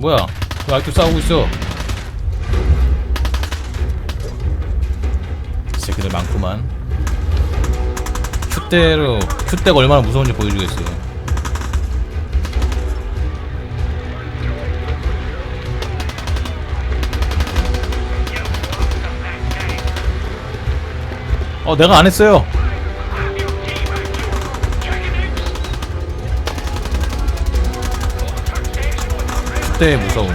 뭐야? 왜 아직도 싸우고 있어? 이 새끼들 많구만. 큐대로 큐대가 얼마나 무서운지 보여주겠어요. 어, 내가 안 했어요. 큐대의 무서움.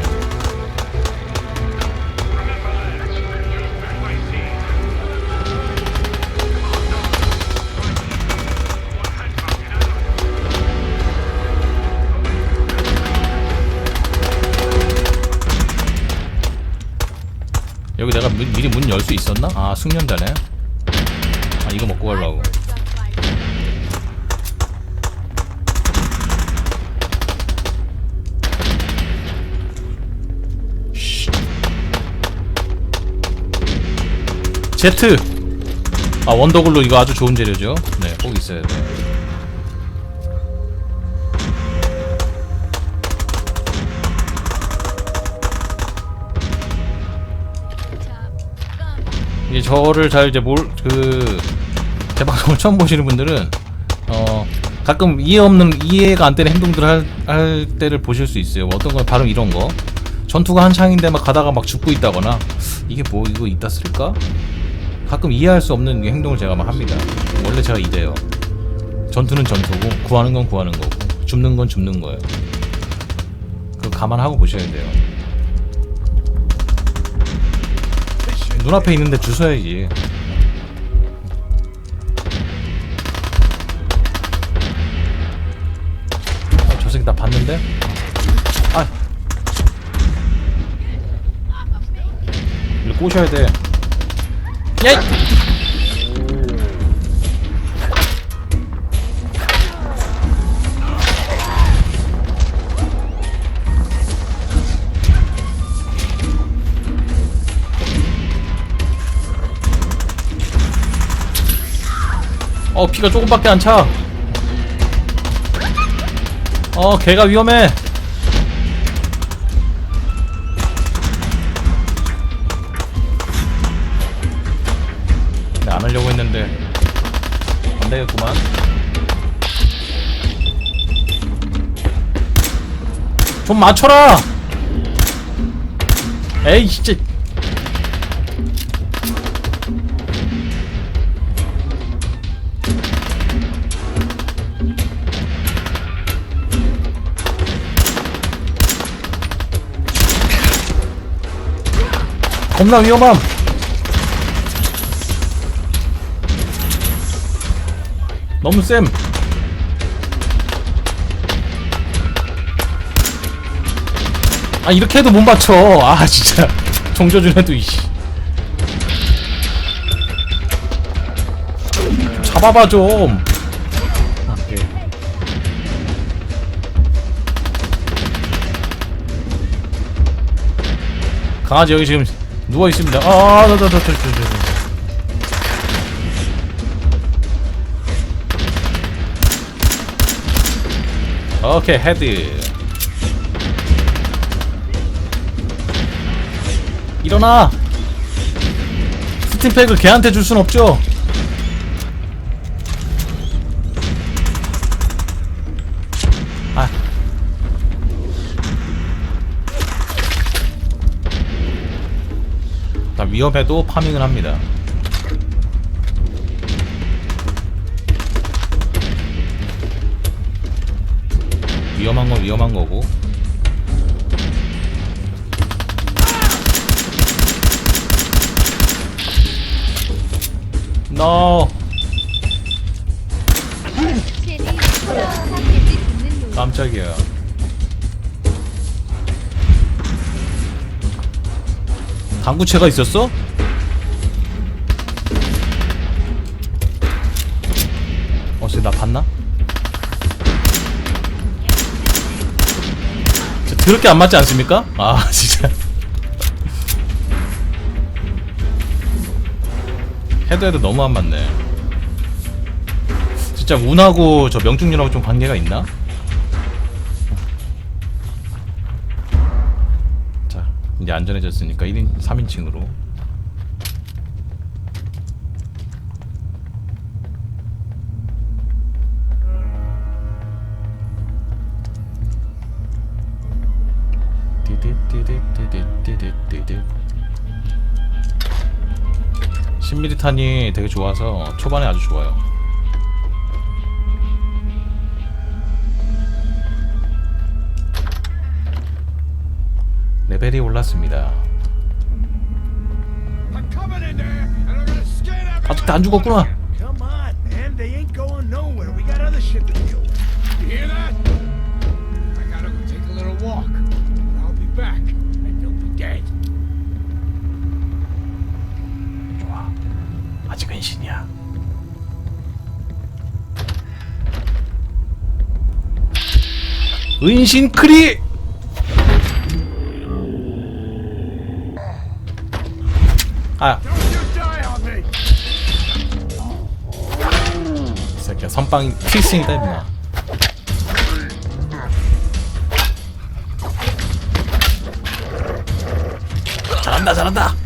여기 내가 미, 미리 문 열 수 있었나? 아 숙련자네. 아 이거 먹고 가려고. 제트. 아 원더글로 이거 아주 좋은 재료죠. 네, 꼭 있어야 돼. 이제 저를 잘 이제 뭘그제 방송을 처음 보시는 분들은 어 가끔 이해 없는 이해가 안 되는 행동들을 할, 할 때를 보실 수 있어요. 뭐 어떤 건 바로 이런 거 전투가 한창인데 막 가다가 막 죽고 있다거나 이게 뭐 이거 있다 쓸까? 가끔 이해할 수 없는 행동을 제가 막 합니다. 원래 제가 이래요. 전투는 전투고 구하는 건 구하는 거고 줍는 건 줍는 거예요. 그거 감안하고 보셔야 돼요. 눈앞에 있는데 주워야지. 어, 저 새끼 나 봤는데? 아! 꼬셔야 돼. 야이! 어 피가 조금밖에 안 차. 어 걔가 위험해. 좀 맞춰라. 에이 진짜. 겁나 위험함. 너무 쌤. 아 이렇게 해도 못 맞춰. 아 진짜 종조준 해도 이씨. 좀 잡아봐 좀. 오케이. 강아지 여기 지금 누워 있습니다. 아, 저, 저, 저, 저, 저, 저. 오케이 헤드. 일어나. 스팀팩을 걔한테 줄 순 없죠. 아. 다 위험해도 파밍을 합니다. 위험한 건 위험한 거고. No. 깜짝이야. 당구채가 있었어? 어씨 나 봤나? 저 더럽게 안 맞지 않습니까? 아 진짜 해도 해도 너무 안 맞네 진짜 운하고 저 명중률하고 좀 관계가 있나? 이제 안전해졌으니까 1인 3인칭으로 스미디탄이 되게 좋아서 초반에 아주 좋아요. 네, 레벨이 올랐습니다. 아직도 안 죽었구나. Walk. 아직은 신이야. 은신 크리. 아! 이 새끼야 선빵 필승이다 임마. 잘한다 잘한다.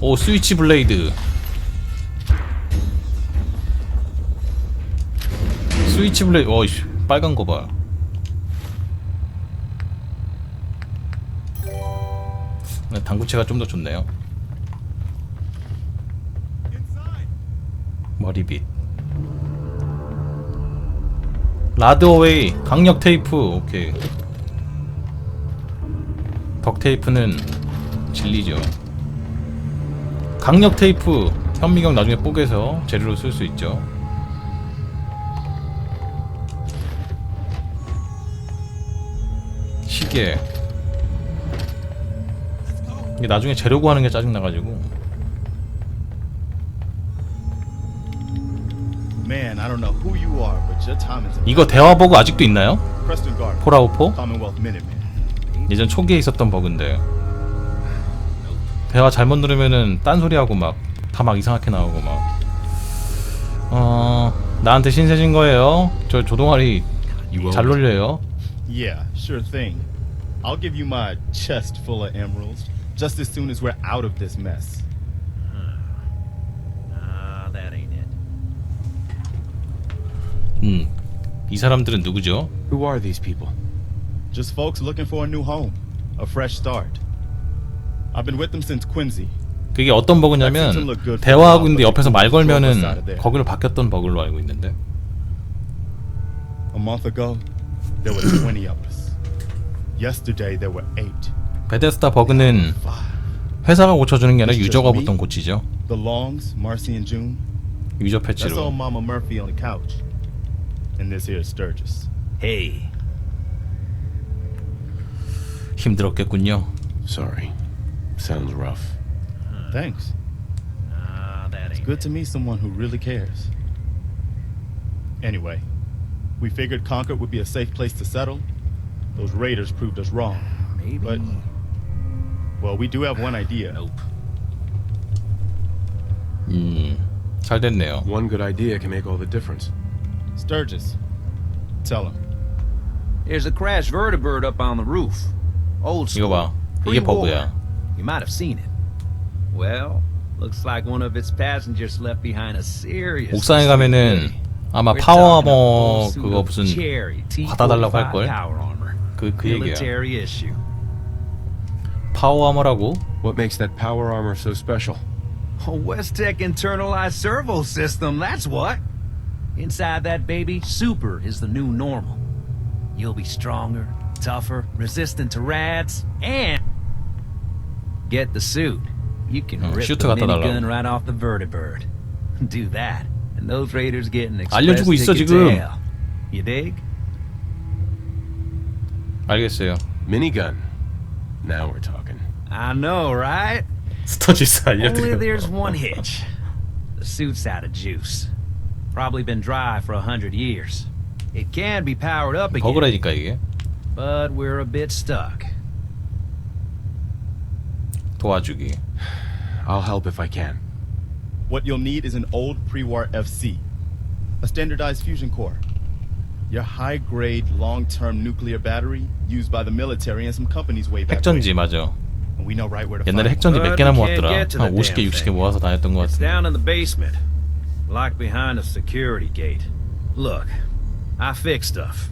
오 스위치 블레이드. 스위치 블레이드. 어이씨 빨간 거 봐. 네, 당구체가 좀 더 좋네요. 머리빗 라드어웨이 강력 테이프 오케이 덕 테이프는 진리죠 강력 테이프 현미경 나중에 뽀개서 재료로 쓸 수 있죠. 시계. 이게 나중에 재료 구하는 게 짜증나가지고. 이거 대화 버그 아직도 있나요? Minuteman. 예전 초기에 있었던 버그인데 대화 잘못 누르면은 딴소리하고 막 다 막 이상하게 나오고 막 어... 나한테 신세진 거예요 저 조동아리 잘 놀려요 Yeah, sure thing. I'll give you my chest full of emeralds just as soon as we're out of this mess. Ah, that ain't it. 음. 이 사람들은 누구죠? Who are these people? Just folks looking for a new home, a fresh start. I've been with them since Quincy. 그게 어떤 버그냐면 대화하고 있는데 옆에서 말 걸면은 거기로 바뀌었던 버그로 알고 있는데 A month ago, there were 20 of us. Yesterday, there were eight. 베데스다 버그는 회사가 고쳐주는 게 아니라 유저가 보통 고치죠 The Longs, Marcy and June. 유저 패치로 old Mama Murphy on the couch. And this here is Sturgis. Hey, 힘들었겠군요 Sorry. Sounds rough. Thanks. ah, that ain't Good to meet someone who really cares. Anyway, we figured Concord would be a safe place to settle. Those raiders proved us wrong. Maybe. But, well, we do have one idea. Nope. 음, 잘 됐네요 One good idea can make all the difference. Sturgis, tell him. There's a crashed vertibird up on the roof. Old 이거 school. 봐 이게 Pre-war. 버그야 You might have seen it. Well, looks like one of its passengers left behind a serious. 옥상에 가면은 아마 We're 파워 talking a full 아머 suit 그거 of 무슨 cherry 받아달라고 T45 할걸? power armor. 그, 그 얘기야 Military issue. 파워 아머라고 What makes that power armor so special? A Westech internalized servo system, that's what. Inside that baby, super is the new normal. You'll be stronger, tougher, resistant to rads, and get the suit. You can 어, rip 슈트 the 갖다 달라고. minigun right off the vertibird. Do that, and those raiders get an express 알려주고 있어, ticket 지금. to hell. You dig? 알겠어요 Minigun. Now we're talking. I know, right? 스터지스 Only 알려드려 there's one hitch. The suit's out of juice. Probably been dry for a hundred years. It can be powered up again, 버그라니까 이게 but we're a bit stuck. 도와주기 I'll help if I can. What you'll need is an old pre war FC, a standardized fusion core. Your high-grade, long-term nuclear battery used by the military and some companies way back 핵전지 맞아. when. And we know right where to 옛날에 find 핵전지 But 몇 개나 we can't 모았더라. get to 한 the 50개, damn 60개 thing. 모아서 다녔던 것 It's 같은데. down in the basement, locked behind a security gate. Look, I fix stuff.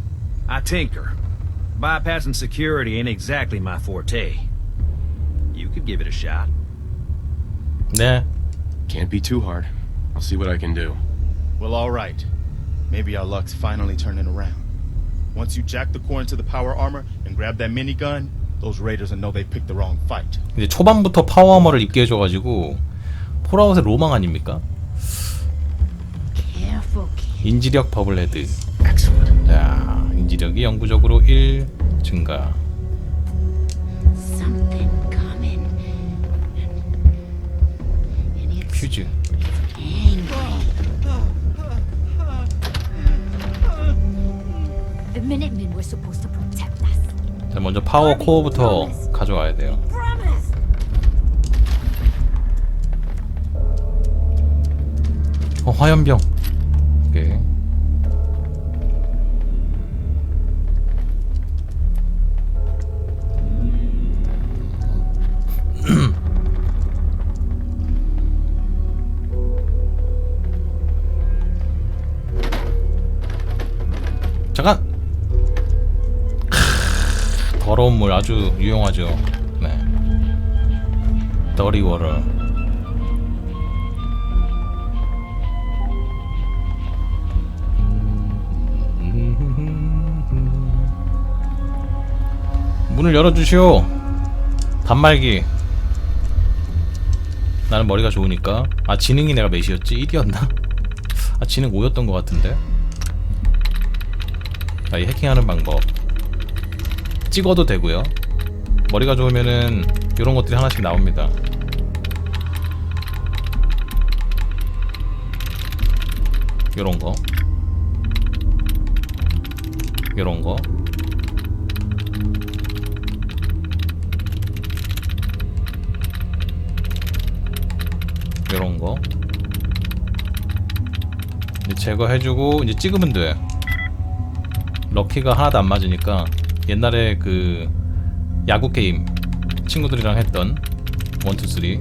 I tinker. Bypassing security ain't exactly my forte. You could give it a shot. 네. Can't be too hard. I'll see what I can do. Well, all right. Maybe our luck's finally turning around. Once you jack the core into the power armor and grab that minigun, those raiders will know they picked the wrong fight. 이제 초반부터 파워 아머를 입게 해줘가지고 폴아웃의 로망 아닙니까? Careful, kid. 인지력 버블헤드. 자, 인지력이 영구적으로 1 증가. Us. 자, 먼저 파워 코어부터 가져와야 돼요. 어, 화염병. 크, 더러운 물 아주 유용하죠. 네. 더리 워터. 문을 열어주시오. 단말기. 나는 머리가 좋으니까. 아 지능이 내가 몇이었지? 1이었나? 아 지능 5였던 것 같은데. 자, 이 해킹하는 방법. 찍어도 되고요. 머리가 좋으면은 이런 것들이 하나씩 나옵니다. 요런 거. 요런 거. 요런 거. 이제 제거해주고 이제 찍으면 돼. 럭키가 하나도 안 맞으니까 옛날에 그 야구 게임 친구들이랑 했던 원투 쓰리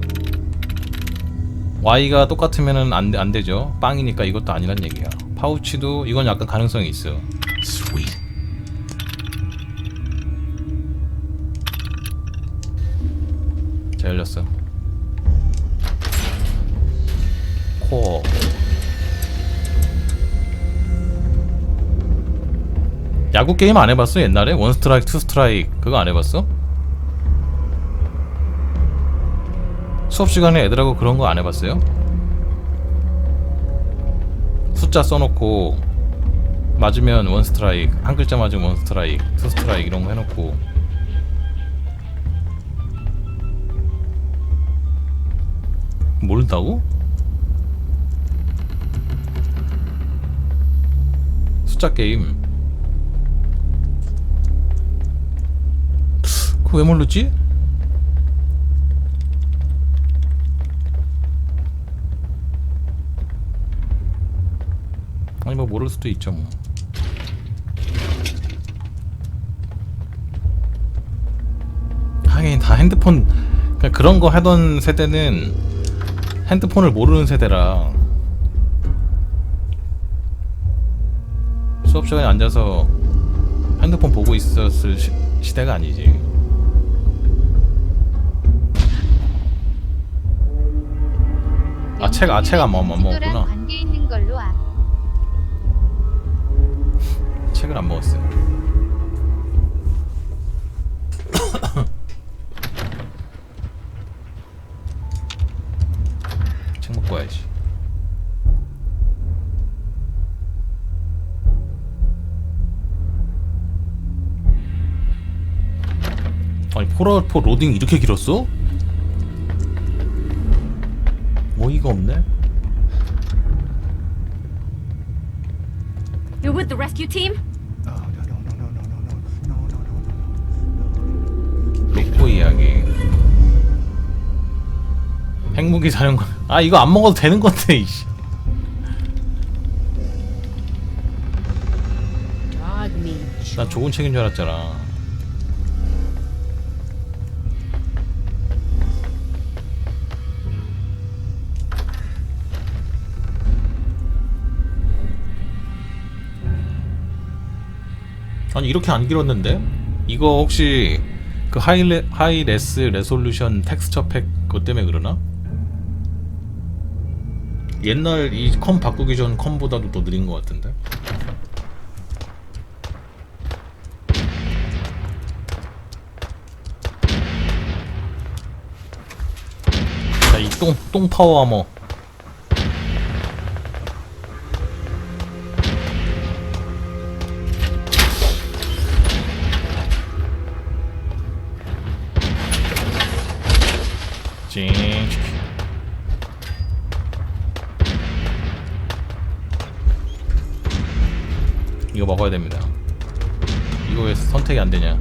Y가 똑같으면은 안, 안 되죠. 빵이니까 이것도 아니란 얘기야. 파우치도 이건 약간 가능성이 있어. Sweet. 자 열렸어. 야구 게임 안 해봤어 옛날에 원 스트라이크 투 스트라이크 그거 안 해봤어? 수업 시간에 애들하고 그런 거 안 해봤어요? 숫자 써놓고 맞으면 원 스트라이크 한 글자 맞으면 원 스트라이크 투 스트라이크 이런 거 해놓고 모른다고? 숫자 게임 그거 왜 모르지? 아니 뭐 모를 수도 있죠 뭐 하긴 다 핸드폰 그냥 그런 거 하던 세대는 핸드폰을 모르는 세대라 수업 시간에 앉아서 핸드폰 보고 있었을 시, 시대가 아니지. 아, 책, 아, 책안 먹, 안 먹었구나. 관계 있는 걸로 아. 책을 안 먹었어요. 책 먹고 와야지. 아니 폴아웃4 로딩 이렇게 길었어? 이거 없네. You with the rescue team? 로코 이야기. 핵무기 사령관. 아 이거 안 먹어도 되는 건데 이씨. 나 좋은 책인 줄 알았잖아. 아니 이렇게 안 길었는데? 이거 혹시 그 하이레, 하이레스 레솔루션 텍스처 팩 그것 때문에 그러나? 옛날 이 컴 바꾸기 전 컴보다도 더 느린 것 같은데? 자, 이 똥, 똥 파워 아머. 찡. 이거 먹어야 됩니다. 이거 왜 선택이 안 되냐?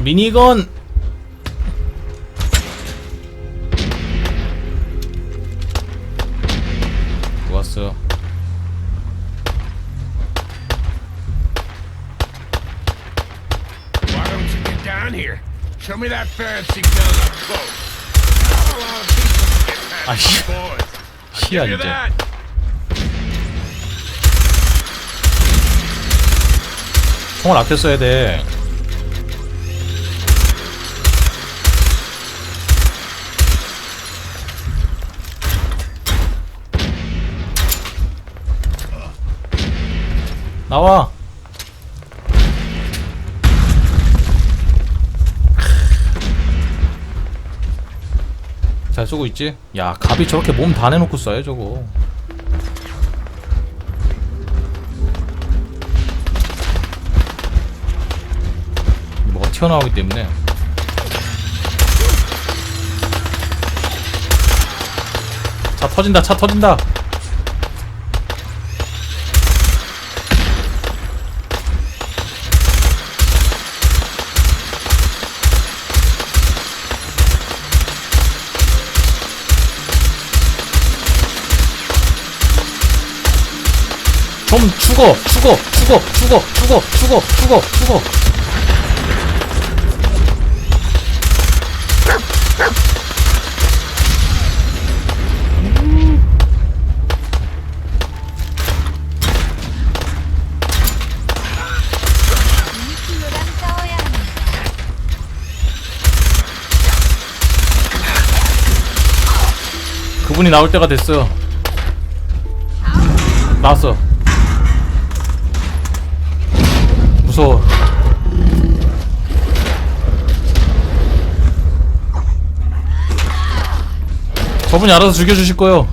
미니건 you 이제. 총을 아껴 써야 돼. 나와. 잘 쏘고 있지? 야, 갑이 저렇게 몸 다 내놓고 쏴요, 저거. 뭐가 튀어나오기 때문에 차 터진다 차 터진다 좀 죽어 죽어 죽어 죽어 죽어 죽어 죽어 죽어 그분이 나올 때가 됐어. 나왔어. 무서워. 저분이 알아서 죽여주실 거요.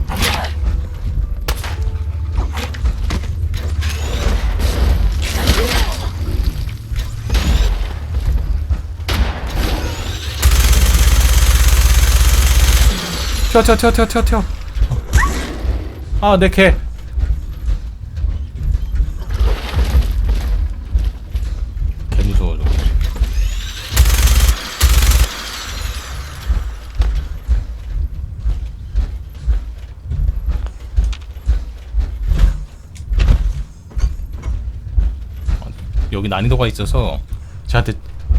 튀어 튀어 튀어 튀어 튀어 아 내 개개 무서워 저거 아, 여기 난이도가 있어서 쟤한테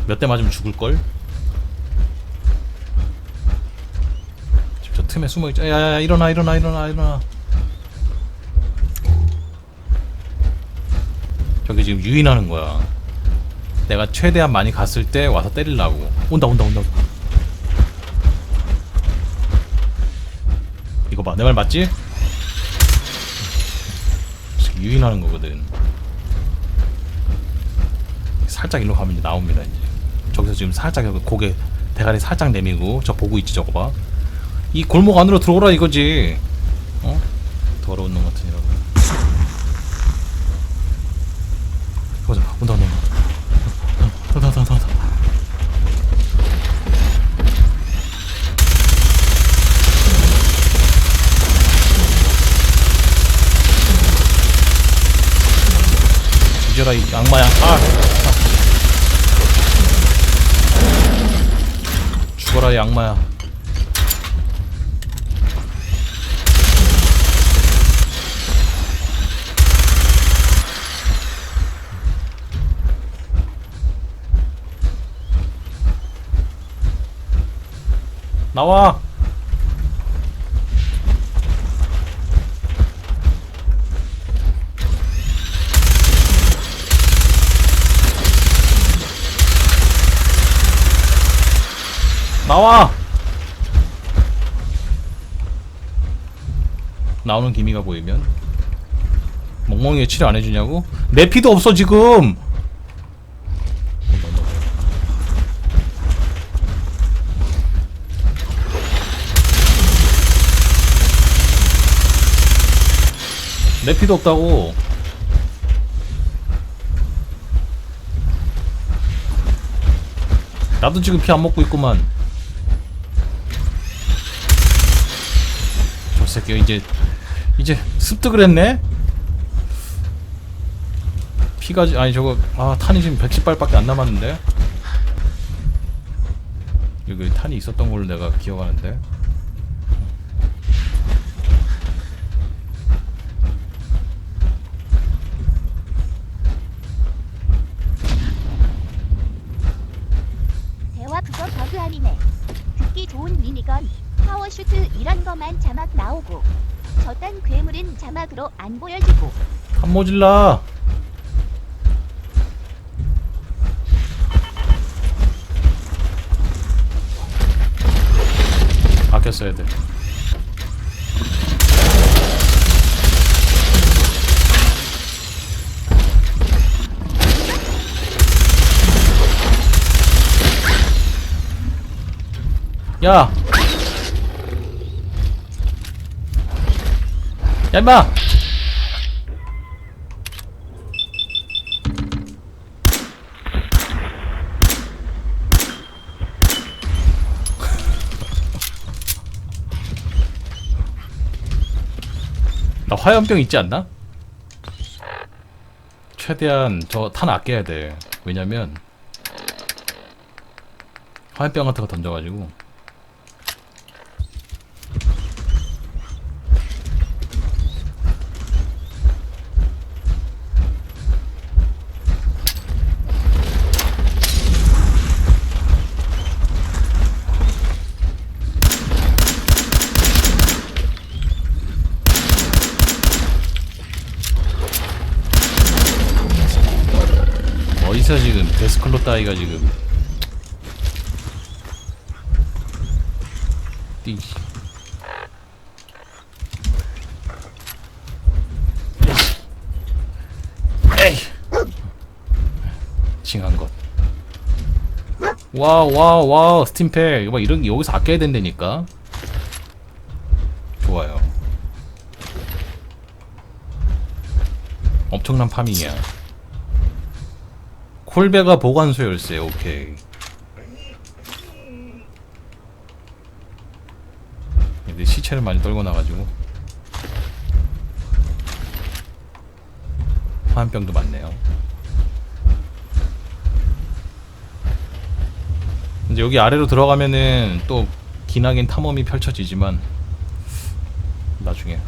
몇 대 맞으면 죽을걸? 지금 저 틈에 숨어있자. 야야야 일어나 일어나 일어나 일어나. 저기 지금 유인하는 거야. 내가 최대한 많이 갔을 때 와서 때리려고. 온다 온다 온다. 이거 봐. 내 말 맞지? 유인하는 거거든 살짝 일로 가면 이제 나옵니다 이제 저기서 지금 살짝 고개 대가리 살짝 내미고 저 보고 있지 저거 봐이 골목 안으로 들어오라 이거지. 어? 더러운 놈 같은 이라고. 보자. 온다 온다 온다. 온다 온다 온다 온다. 뒤져라 이 악마야. 아. 죽어라 이 악마야. 나와 나와! 나오는 기미가 보이면? 멍멍이 왜 치료 안 해주냐고? 내 피도 없어 지금! 내 피도 없다고! 나도 지금 피 안 먹고 있구만 새끼 이제 이제 습득을 했네? 피가 지- 아니 저거 아 탄이 지금 110발밖에 안 남았는데? 여기 탄이 있었던 걸로 내가 기억하는데 대화 그거 버그 아니네. 듣기 좋은 미니건, 파워슈트 이런 거만 자막 나오고 괴물은 자막으로 안 보여주고 한 모질라 아껴 써야 돼 야! 야 임마! 나 화염병 있지 않나? 최대한 저 탄 아껴야 돼. 왜냐면 화염병 같은 거 던져가지고 어디서 지금 데스클로 따위가 지금. 띠 에이. 징한 것. 와우 와우 와우 스팀팩. 봐 이런 게 여기서 아껴야 된다니까. 좋아요. 엄청난 파밍이야 콜베가 보관소 열쇠 오케이. 근데 시체를 많이 떨고 나가지고. 화염병도 많네요. 이제 여기 아래로 들어가면은 또 기나긴 탐험이 펼쳐지지만 나중에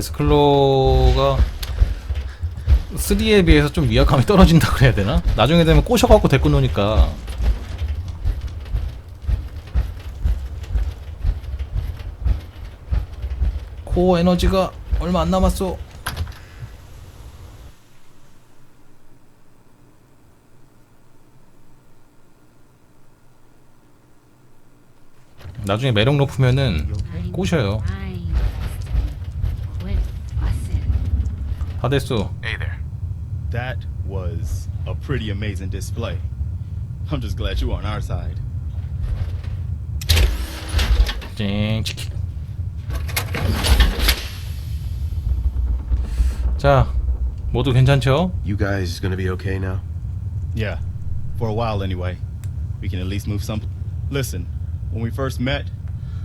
데스클로가 3에 비해서 좀 위압감이 떨어진다 그래야 되나? 나중에 되면 꼬셔갖고 데리고 노니까. 코어 에너지가 얼마 안 남았어. 나중에 매력 높으면은 꼬셔요 됐어 Hey there. That was a pretty amazing display. I'm just glad you on our side. 쨍 치킨 자 모두 괜찮죠? You guys gonna be okay now? Yeah, for a while anyway. We can at least move some. Listen, when we first met,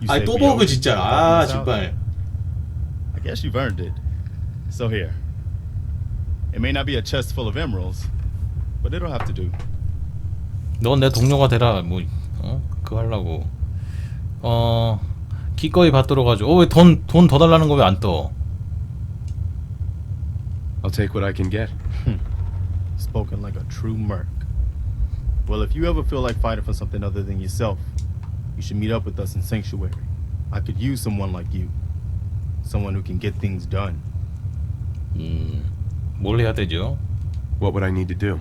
You 아니 say 또 we 버그 owe 진짜 you 아 for helping us out? 정말 I guess you've earned it. So here. It may not be a chest full of emeralds, but it'll have to do. 넌 내 동료가 되라 뭐 어? 그거 하려고 어 기꺼이 받도록 하죠 어왜 돈 돈 더 달라는 거 왜 안 떠? I'll take what I can get. Spoken like a true merc. Well, if you ever feel like fighting for something other than yourself, you should meet up with us in Sanctuary. I could use someone like you. Someone who can get things done. 뭘 해야 되죠? What would I need to do?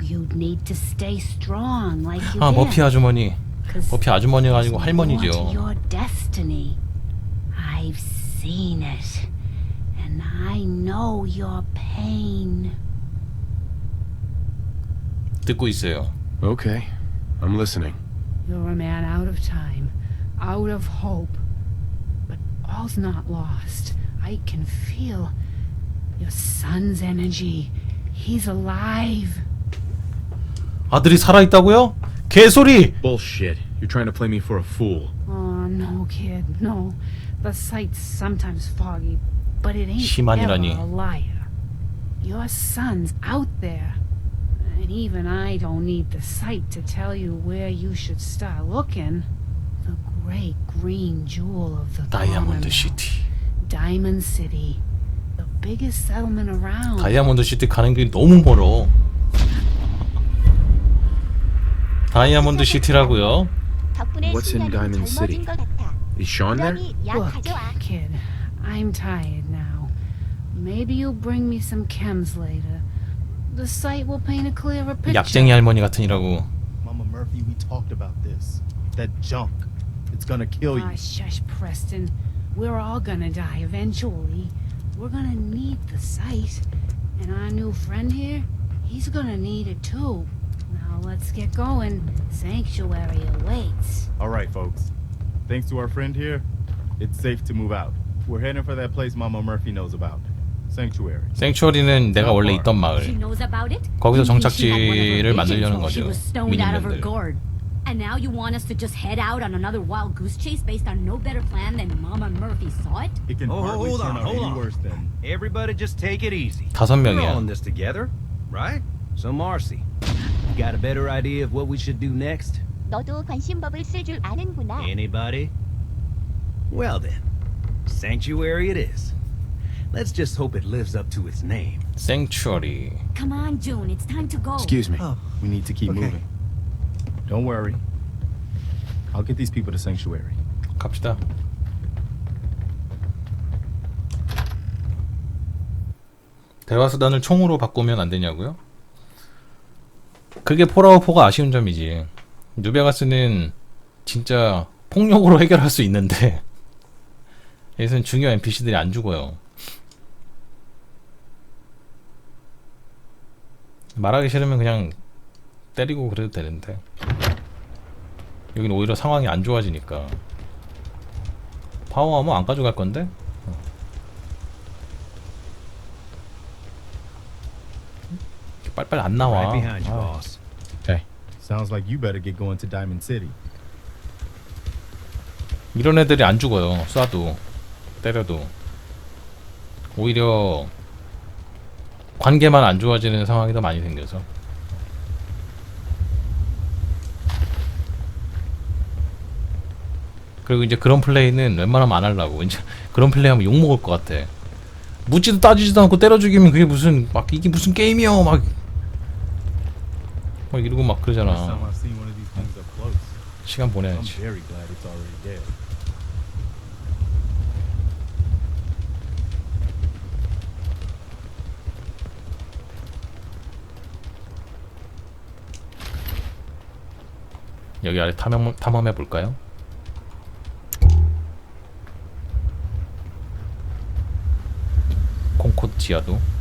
You'd need to stay strong like you 아 did. 머피 아주머니 'Cause 머피 아주머니가 아니고 there's 할머니죠 more to your destiny. I've seen it. And I know your pain. 듣고 있어요 Okay, I'm listening. You're a man out of time, out of hope. But all's not lost. I can feel your son's energy. He's alive. 아들이 살아있다고요? 개소리! Bullshit. You're trying to play me for a fool. Oh, no, kid, no. The sight's sometimes foggy, but it ain't ever 희만이라니. a liar. Your son's out there. And even I don't need the sight to tell you where you should start looking. The great green jewel of the 다이아몬드 Commonwealth. 시티 Diamond City, the biggest settlement around. 다이아몬드 시티 가는 길이 너무 멀어 다이아몬드 시티라고요 덕분에 What's in 신나는 Diamond 젊어진 City? 것 같아. Is Sean there? 그러니 약 Look, 가져와. kid, I'm tired now. Maybe you'll bring me some chems later. The sight will paint a clearer picture. 약쟁이 할머니 같으니라고 Mama Murphy, we talked about this. That junk. It's gonna kill you. Ah, shush, Preston. We're all gonna die eventually. We're gonna need the sight. And our new friend here, he's gonna need it too. Now let's get going. Sanctuary awaits. All right, folks. Thanks to our friend here, it's safe to move out. We're heading for that place Mama Murphy knows about. Sanctuary. 생츄어리는 내가 원래 있던 She 마을 knows about it? 거기서 You think she had one of her 정착지를 visions 만들려는 while She 거죠 was stoned out of her 미니맨들 gourd. And now you want us to just head out on another wild goose chase based on no better plan than Mama Murphy saw it? It can Oh, hardly hold turn on, out hold any on. worse than. Everybody just take it easy. 다섯 We're all 명이야 in this together, right? So Marcy, you got a better idea of what we should do next? 너도 관심법을 쓸 줄 아는구나. Anybody? Well then, Sanctuary it is. Let's just hope it lives up to its name. 생츄어리 Come on, June, it's time to go. Excuse me. Oh, We need to keep Okay. moving. Don't worry. I'll get these people to Sanctuary. 갑시다 대화 수단을 총으로 바꾸면 안 되냐고요? 그게 폴아웃 4가 아쉬운 점이지 뉴베가스는 진짜 폭력으로 해결할 수 있는데 여기서는 중요한 NPC들이 안 죽어요 말하기 싫으면 그냥 때리고 그래도 되는데 여기는 오히려 상황이 안 좋아지니까 파워하면 안 가져갈 건데? 어. 빨리빨리 안 나와 아, boss. Sounds like you better get going to Diamond City. 이런 애들이 안 죽어요 쏴도 때려도 오히려 관계만 안 좋아지는 상황이 더 많이 생겨서 그리고 이제 그런 플레이는 웬만하면 안 하려고 이제 그런 플레이 하면 욕 먹을 것 같아 묻지도 따지지도 않고 때려 죽이면 그게 무슨 막 이게 무슨 게임이야 막, 막 이러고 막 그러잖아. 시간 보내야지. 여기 아래 탐험, 탐험해 볼까요? 콩코지아도